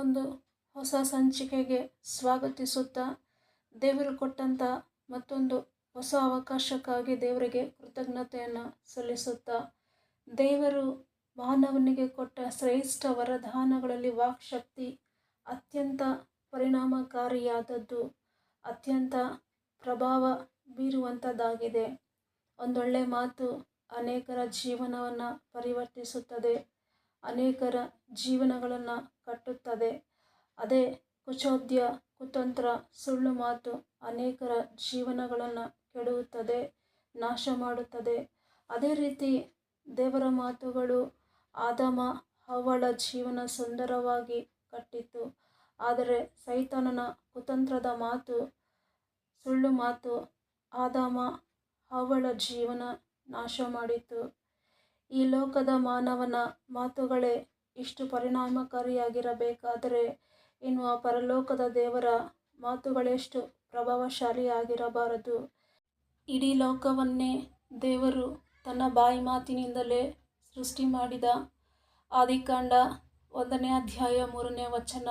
ಮತ್ತೊಂದು ಹೊಸ ಸಂಚಿಕೆಗೆ ಸ್ವಾಗತಿಸುತ್ತಾ ದೇವರು ಕೊಟ್ಟಂಥ ಮತ್ತೊಂದು ಹೊಸ ಅವಕಾಶಕ್ಕಾಗಿ ದೇವರಿಗೆ ಕೃತಜ್ಞತೆಯನ್ನು ಸಲ್ಲಿಸುತ್ತಾ ದೇವರು ಮಾನವನಿಗೆ ಕೊಟ್ಟ ಶ್ರೇಷ್ಠ ವರದಾನಗಳಲ್ಲಿ ವಾಕ್ಶಕ್ತಿ ಅತ್ಯಂತ ಪರಿಣಾಮಕಾರಿಯಾದದ್ದು, ಅತ್ಯಂತ ಪ್ರಭಾವ ಬೀರುವಂಥದ್ದಾಗಿದೆ ಒಂದೊಳ್ಳೆ ಮಾತು ಅನೇಕರ ಜೀವನವನ್ನು ಪರಿವರ್ತಿಸುತ್ತದೆ. ಅನೇಕರ ಜೀವನಗಳನ್ನು ಕಟ್ಟುತ್ತದೆ. ಅದೇ ಕುಚೋದ್ಯ, ಕುತಂತ್ರ, ಸುಳ್ಳು ಮಾತು ಅನೇಕರ ಜೀವನಗಳನ್ನು ಕೆಡುತ್ತದೆ ನಾಶ ಮಾಡುತ್ತದೆ. ಅದೇ ರೀತಿ ದೇವರ ಮಾತುಗಳು ಆದಮ ಹವ್ವಳ ಜೀವನ ಸುಂದರವಾಗಿ ಕಟ್ಟಿತ್ತು. ಆದರೆ ಸೈತಾನನ ಕುತಂತ್ರದ ಮಾತು, ಸುಳ್ಳು ಮಾತು ಆದಾಮ ಹವ್ವಳ ಜೀವನ ನಾಶ ಮಾಡಿತು ಈ ಲೋಕದ ಮಾನವನ ಮಾತುಗಳೇ ಇಷ್ಟು ಪರಿಣಾಮಕಾರಿಯಾಗಿರಬೇಕಾದರೆ ಇನ್ನು ಆ ಪರಲೋಕದ ದೇವರ ಮಾತುಗಳೆಷ್ಟು ಪ್ರಭಾವಶಾಲಿಯಾಗಿರಬಾರದು. ಇಡೀ ಲೋಕವನ್ನೇ ದೇವರು ತನ್ನ ಬಾಯಿ ಮಾತಿನಿಂದಲೇ ಸೃಷ್ಟಿ ಮಾಡಿದ. ಆದಿಕಾಂಡ ಒಂದನೇ ಅಧ್ಯಾಯ ಮೂರನೇ ವಚನ.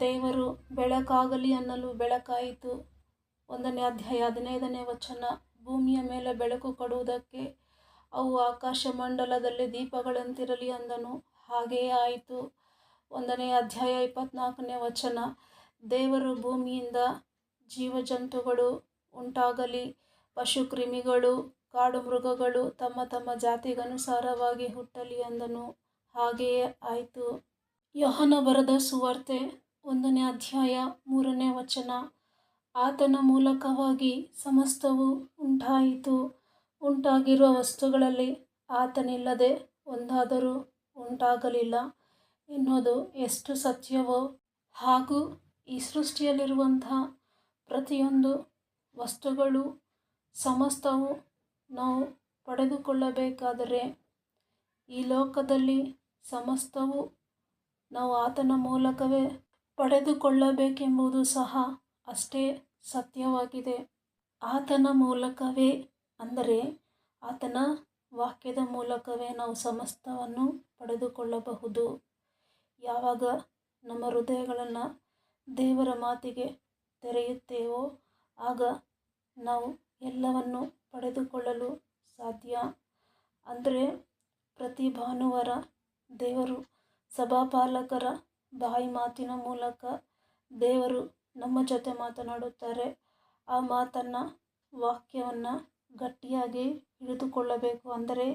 ದೇವರು ಬೆಳಕಾಗಲಿ ಅನ್ನಲು ಬೆಳಕಾಯಿತು. ಒಂದನೇ ಅಧ್ಯಾಯ ಹದಿನೈದನೇ ವಚನ. ಭೂಮಿಯ ಮೇಲೆ ಬೆಳಕು ಕೊಡುವುದಕ್ಕೆ ಅವು ಆಕಾಶ ಮಂಡಲದಲ್ಲಿ ದೀಪಗಳಂತಿರಲಿ ಅಂದನು. ಹಾಗೆಯೇ ಆಯಿತು. ಒಂದನೇ ಅಧ್ಯಾಯ ಇಪ್ಪತ್ನಾಲ್ಕನೇ ವಚನ. ದೇವರು ಭೂಮಿಯಿಂದ ಜೀವಜಂತುಗಳು ಉಂಟಾಗಲಿ. ಪಶುಕ್ರಿಮಿಗಳು ಕಾಡು ಮೃಗಗಳು ತಮ್ಮ ತಮ್ಮ ಜಾತಿಗನುಸಾರವಾಗಿ ಹುಟ್ಟಲಿ ಅಂದನು. ಹಾಗೆಯೇ ಆಯಿತು. ಯೋಹನ ಬರದ ಸುವಾರ್ತೆ ಒಂದನೇ ಅಧ್ಯಾಯ ಮೂರನೇ ವಚನ. ಆತನ ಮೂಲಕವಾಗಿ ಸಮಸ್ತವು ಉಂಟಾಯಿತು. ಉಂಟಾಗಿರುವ ವಸ್ತುಗಳಲ್ಲಿ ಆತನಿಲ್ಲದೆ ಒಂದಾದರೂ ಉಂಟಾಗಲಿಲ್ಲ. ಎನ್ನುವುದು ಎಷ್ಟು ಸತ್ಯವೋ? ಹಾಗೂ ಈ ಸೃಷ್ಟಿಯಲ್ಲಿರುವಂತಹ ಪ್ರತಿಯೊಂದು ವಸ್ತುಗಳು ಸಮಸ್ತವು ನಾವು ಪಡೆದುಕೊಳ್ಳಬೇಕಾದರೆ ಈ ಲೋಕದಲ್ಲಿ ಸಮಸ್ತವು ನಾವು ಆತನ ಮೂಲಕವೇ ಪಡೆದುಕೊಳ್ಳಬೇಕೆಂಬುದು ಸಹ ಅಷ್ಟೇ ಸತ್ಯವಾಗಿದೆ. ಆತನ ಮೂಲಕವೇ ಅಂದರೆ ಆತನ ವಾಕ್ಯದ ಮೂಲಕವೇ ನಾವು ಸಮಸ್ತವನ್ನು ಪಡೆದುಕೊಳ್ಳಬಹುದು. ಯಾವಾಗ ನಮ್ಮ ಹೃದಯಗಳನ್ನು ದೇವರ ಮಾತಿಗೆ ತೆರೆಯುತ್ತೇವೋ ಆಗ ನಾವು ಎಲ್ಲವನ್ನು ಪಡೆದುಕೊಳ್ಳಲು ಸಾಧ್ಯ. ಅಂದರೆ ಪ್ರತಿ ಭಾನುವಾರ ದೇವರು ಸಭಾಪಾಲಕರ ಬಾಯಿ ಮಾತಿನ ಮೂಲಕ ದೇವರು ನಮ್ಮ ಜೊತೆ ಮಾತನಾಡುತ್ತಾರೆ. ಆ ಮಾತನ್ನು ವಾಕ್ಯವನ್ನು ಗಟ್ಟಿಯಾಗಿ ಹಿಡಿದುಕೊಳ್ಳಬೇಕು. ಅಂದರೆ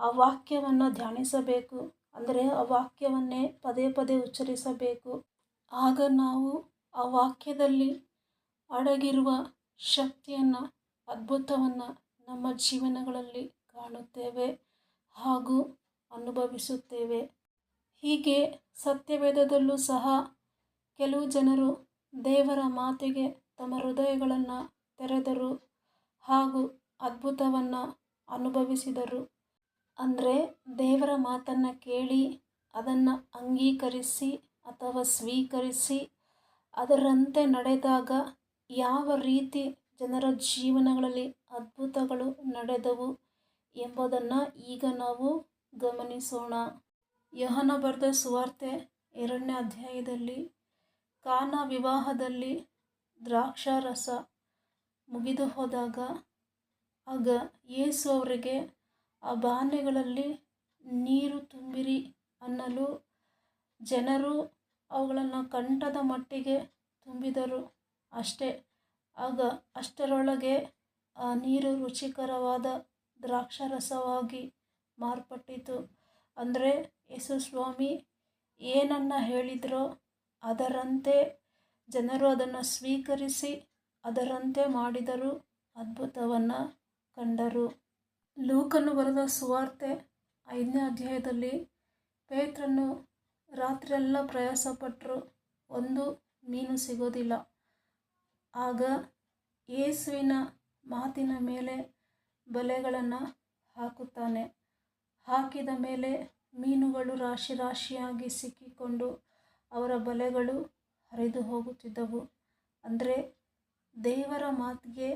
ಆ ವಾಕ್ಯವನ್ನು ಧ್ಯಾನಿಸಬೇಕು. ಅಂದರೆ ಆ ವಾಕ್ಯವನ್ನೇ ಪದೇ ಪದೇ ಉಚ್ಚರಿಸಬೇಕು. ಆಗ ನಾವು ಆ ವಾಕ್ಯದಲ್ಲಿ ಅಡಗಿರುವ ಶಕ್ತಿಯನ್ನು, ಅದ್ಭುತವನ್ನು ನಮ್ಮ ಜೀವನಗಳಲ್ಲಿ ಕಾಣುತ್ತೇವೆ ಹಾಗೂ ಅನುಭವಿಸುತ್ತೇವೆ. ಹೀಗೆ ಸತ್ಯವೇದದಲ್ಲೂ ಸಹ ಕೆಲವು ಜನರು ದೇವರ ಮಾತಿಗೆ ತಮ್ಮ ಹೃದಯಗಳನ್ನು ತೆರೆದರು ಹಾಗೂ ಅದ್ಭುತವನ್ನು ಅನುಭವಿಸಿದರು. ಅಂದರೆ ದೇವರ ಮಾತನ್ನು ಕೇಳಿ ಅದನ್ನು ಅಂಗೀಕರಿಸಿ ಅಥವಾ ಸ್ವೀಕರಿಸಿ ಅದರಂತೆ ನಡೆದಾಗ ಯಾವ ರೀತಿ ಜನರ ಜೀವನಗಳಲ್ಲಿ ಅದ್ಭುತಗಳು ನಡೆದವು ಎಂಬುದನ್ನು ಈಗ ನಾವು ಗಮನಿಸೋಣ. ಯೋಹನ ಬರೆದ ಸುವಾರ್ತೆ ಎರಡನೇ ಅಧ್ಯಾಯದಲ್ಲಿ, ಕಾನ ವಿವಾಹದಲ್ಲಿ ದ್ರಾಕ್ಷಾರಸ ಮುಗಿದು ಹೋದಾಗ, ಆಗ ಯೇಸು ಅವರಿಗೆ, ಆ ಬಾನೆಗಳಲ್ಲಿ ನೀರು ತುಂಬಿರಿ ಅನ್ನಲು ಜನರು ಅವುಗಳನ್ನು ಕಂಠದ ಮಟ್ಟಿಗೆ ತುಂಬಿದರು. ಅಷ್ಟೇ, ಆಗ ಅಷ್ಟರೊಳಗೆ, ಆ ನೀರು ರುಚಿಕರವಾದ ದ್ರಾಕ್ಷಾರಸವಾಗಿ ಮಾರ್ಪಟ್ಟಿತು. ಅಂದರೆ ಯೇಸು ಸ್ವಾಮಿ ಏನನ್ನು ಹೇಳಿದರೋ ಅದರಂತೆ ಜನರು ಅದನ್ನು ಸ್ವೀಕರಿಸಿ ಅದರಂತೆ ಮಾಡಿದರು ಅದ್ಭುತವನ್ನು ಕಂಡರು. ಲೂಕನು ಬರೆದ ಸುವಾರ್ತೆ ಐದನೇ ಅಧ್ಯಾಯದಲ್ಲಿ ಪೇತ್ರನು ರಾತ್ರಿಯೆಲ್ಲ ಪ್ರಯಾಸಪಟ್ಟರು ಒಂದು ಮೀನು ಸಿಗೋದಿಲ್ಲ. ಆಗ ಯೇಸುವಿನ ಮಾತಿನ ಮೇಲೆ ಬಲೆಗಳನ್ನು ಹಾಕುತ್ತಾನೆ. ಹಾಕಿದ ಮೇಲೆ ಮೀನುಗಳು ರಾಶಿ ರಾಶಿಯಾಗಿ ಸಿಕ್ಕಿಕೊಂಡು ಅವರ ಬಲೆಗಳು ಹರಿದು ಹೋಗುತ್ತಿದ್ದವು ಅಂದರೆ ದೇವರ ಮಾತಿಗೆ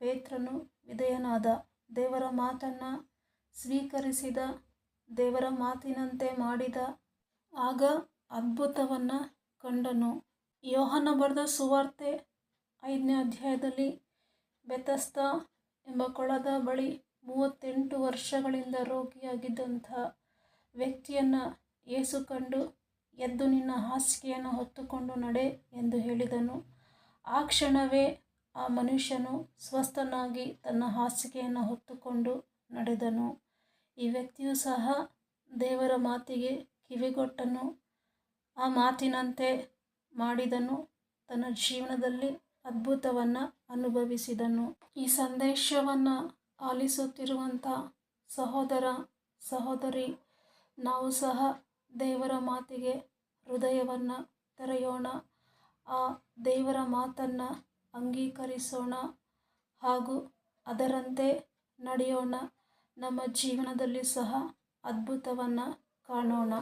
ಪೇತ್ರನು ವಿಧೇಯನಾದ. ದೇವರ ಮಾತನ್ನು ಸ್ವೀಕರಿಸಿದ, ದೇವರ ಮಾತಿನಂತೆ ಮಾಡಿದ, ಆಗ ಅದ್ಭುತವನ್ನು ಕಂಡನು. ಯೋಹನ ಬರೆದ ಸುವಾರ್ತೆ ಐದನೇ ಅಧ್ಯಾಯದಲ್ಲಿ ಬೆತಸ್ತ ಎಂಬ ಕೊಳದ ಬಳಿ ಮೂವತ್ತೆಂಟು ವರ್ಷಗಳಿಂದ ರೋಗಿಯಾಗಿದ್ದಂಥ ವ್ಯಕ್ತಿಯನ್ನು ಏಸು ಕಂಡು, ಎದ್ದು ನಿನ್ನ ಹಾಸಿಗೆಯನ್ನು ಹೊತ್ತುಕೊಂಡು ನಡೆ ಎಂದು ಹೇಳಿದನು. ಆ ಕ್ಷಣವೇ ಆ ಮನುಷ್ಯನು ಸ್ವಸ್ಥನಾಗಿ ತನ್ನ ಹಾಸಿಗೆಯನ್ನು ಹೊತ್ತುಕೊಂಡು ನಡೆದನು. ಈ ವ್ಯಕ್ತಿಯು ಸಹ ದೇವರ ಮಾತಿಗೆ ಕಿವಿಗೊಟ್ಟನು. ಆ ಮಾತಿನಂತೆ ಮಾಡಿದನು. ತನ್ನ ಜೀವನದಲ್ಲಿ ಅದ್ಭುತವನ್ನು ಅನುಭವಿಸಿದನು. ಈ ಸಂದೇಶವನ್ನು ಆಲಿಸುತ್ತಿರುವಂಥ ಸಹೋದರ, ಸಹೋದರಿ, ನಾವು ಸಹ ದೇವರ ಮಾತಿಗೆ ಹೃದಯವನ್ನು ತೆರೆಯೋಣ. ಆ ದೇವರ ಮಾತನ್ನು ಅಂಗೀಕರಿಸೋಣ ಹಾಗೂ ಅದರಂತೆ ನಡೆಯೋಣ. ನಮ್ಮ ಜೀವನದಲ್ಲಿ ಸಹ ಅದ್ಭುತವನ್ನು ಕಾಣೋಣ.